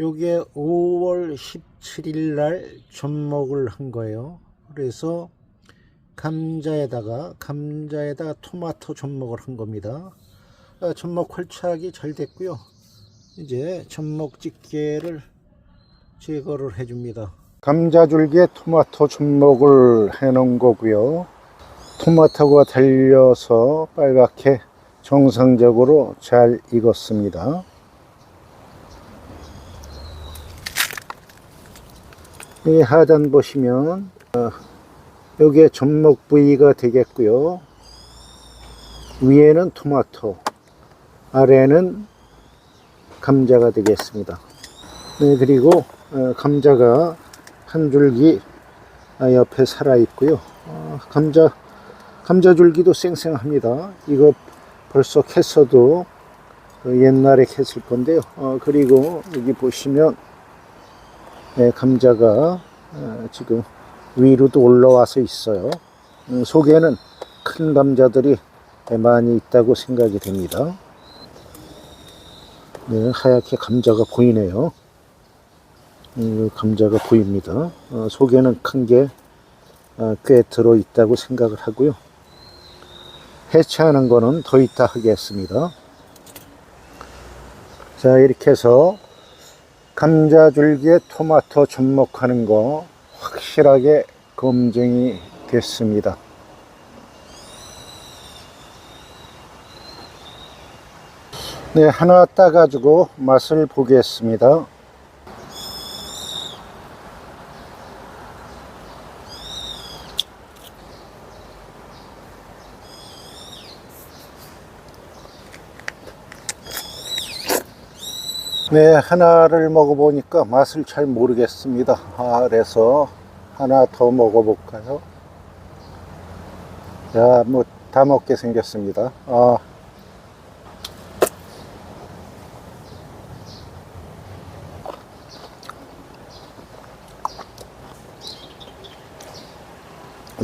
요게 5월 17일 날 접목을 한 거예요. 그래서 감자에다가 감자에다가 토마토 접목을 한 겁니다. 아, 접목 홀착이 잘 됐고요. 이제 접목 집게를 제거를 해줍니다. 감자 줄기에 토마토 접목을 해 놓은 거고요. 토마토가 달려서 빨갛게 정상적으로 잘 익었습니다. 이 하단 보시면 어, 여기에 접목 부위가 되겠고요. 위에는 토마토, 아래는 감자가 되겠습니다. 네, 그리고 어, 감자가 한 줄기 아, 옆에 살아 있고요. 어, 감자 감자 줄기도 쌩쌩합니다. 이거 벌써 캤어도 그 옛날에 캤을 건데요. 어, 그리고 여기 보시면 네, 감자가 어, 지금 위로도 올라와서 있어요. 음, 속에는 큰 감자들이 많이 있다고 생각이 됩니다. 네, 하얗게 감자가 보이네요. 음, 감자가 보입니다. 어, 속에는 큰 게 꽤 들어 있다고 생각을 하고요. 해체하는 거는 더 이따 하겠습니다. 자, 이렇게 해서 감자 줄기에 토마토 접목하는 거 확실하게 검증이 됐습니다. 네, 하나 따가지고 맛을 보겠습니다. 네, 하나를 먹어보니까 맛을 잘 모르겠습니다. 아, 그래서 하나 더 먹어볼까요? 야, 뭐, 다 먹게 생겼습니다. 아.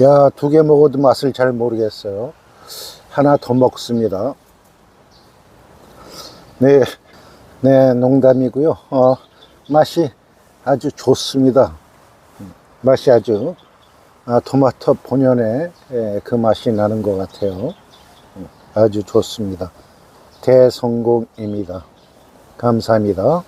야, 두 개 먹어도 맛을 잘 모르겠어요. 하나 더 먹습니다. 네, 네, 농담이고요. 어, 맛이 아주 좋습니다. 맛이 아주 아, 토마토 본연의 예, 그 맛이 나는 것 같아요. 아주 좋습니다. 대성공입니다. 감사합니다.